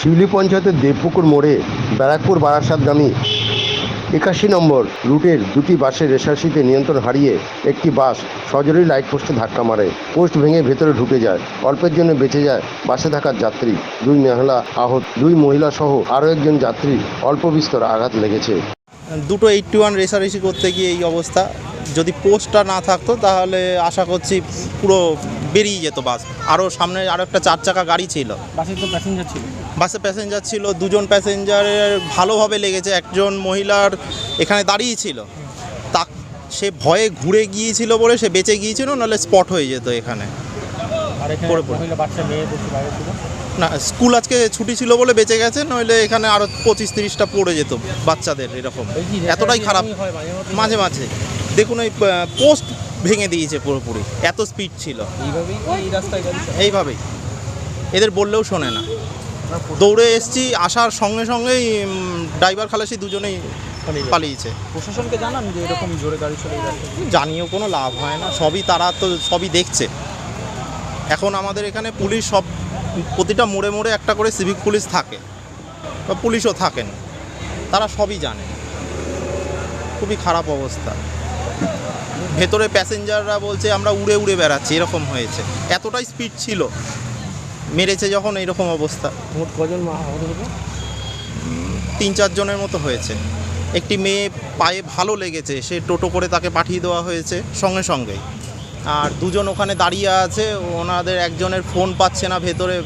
শিউলি পঞ্চায়েতের দেবপুকুর মোড়ে ব্যারাকপুর বারাসাতগামী একাশি নম্বর রুটের দুটি বাসের রেশাশিতে নিয়ন্ত্রণ হারিয়ে একটি বাস সজোরেই লাইট পোস্টে ধাক্কা মারে। পোস্ট ভেঙে ভেতরে ঢুকে যায়। অল্পের জন্য বেঁচে যায় বাসে থাকার যাত্রী। দুই মহিলা আহত, দুই মহিলা সহ আরও একজন যাত্রী অল্প বিস্তর আঘাত লেগেছে। দুটো এইটটি ওয়ান রেসারেসি করতে গিয়ে এই অবস্থা। যদি পোস্টটা না থাকতো তাহলে আশা করছি পুরো বেরিয়ে যেত বাস। আরও সামনে আরও একটা চার চাকা গাড়ি ছিল। বাসে তো প্যাসেঞ্জার ছিল। বাসে প্যাসেঞ্জার ছিল দুজন প্যাসেঞ্জারের ভালোভাবে লেগেছে একজন মহিলার এখানে দাঁড়িয়ে ছিল। তা সে ভয়ে ঘুরে গিয়েছিল বলে সে বেঁচে গিয়েছিল নাহলে স্পট হয়ে যেত এখানে। না স্কুল আজকে ছুটি ছিল বলে বেঁচে গেছে নইলে এখানে আরও পঁচিশ তিরিশটা পড়ে যেত বাচ্চাদের এরকম। এতটাই খারাপ। মাঝে মাঝে মাঝে। দেখুন ওই পোস্ট ভেঙে দিয়েছে পুরোপুরি। এত স্পিড ছিল। এইভাবেই এই রাস্তায় এইভাবেই। এদের বললেও শোনে না। দৌড়ে এসছি আসার সঙ্গে সঙ্গেই ড্রাইভার খালাসি দুজনেই পালিয়ে পালিয়েছে। প্রশাসনকে জানান যে এরকম জোরে গাড়ি চলে জানিয়েও কোনো লাভ হয় না। সবই তারা তো সবই দেখছে। এখন আমাদের এখানে পুলিশ সব প্রতিটা মোড়ে মোড়ে একটা করে সিভিক পুলিশ থাকে। বা পুলিশও থাকেন। তারা সবই জানে। খুবই খারাপ অবস্থা। ভেতরে প্যাসেঞ্জাররা বলছে আমরা উড়ে উড়ে বেড়াচ্ছি। এরকম হয়েছে। এতটাই স্পিড ছিল। মেরেছে যখন এরকম অবস্থা। মোট কজন তিন চারজনের মতো হয়েছে। একটি মেয়ে পায়ে ভালো লেগেছে। সে টোটো করে তাকে পাঠিয়ে দেওয়া হয়েছে সঙ্গে সঙ্গেই। আর দুজন ওখানে দাঁড়িয়ে আছে। ওনাদের একজনের ফোন পাচ্ছে না ভেতরে।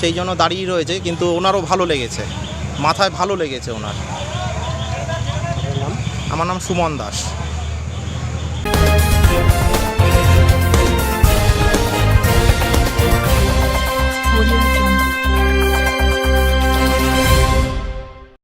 সেই জন্য দাঁড়িয়ে রয়েছে। কিন্তু ওনারও ভালো লেগেছে। মাথায় ভালো লেগেছে ওনার। আমার নাম সুমন দাস।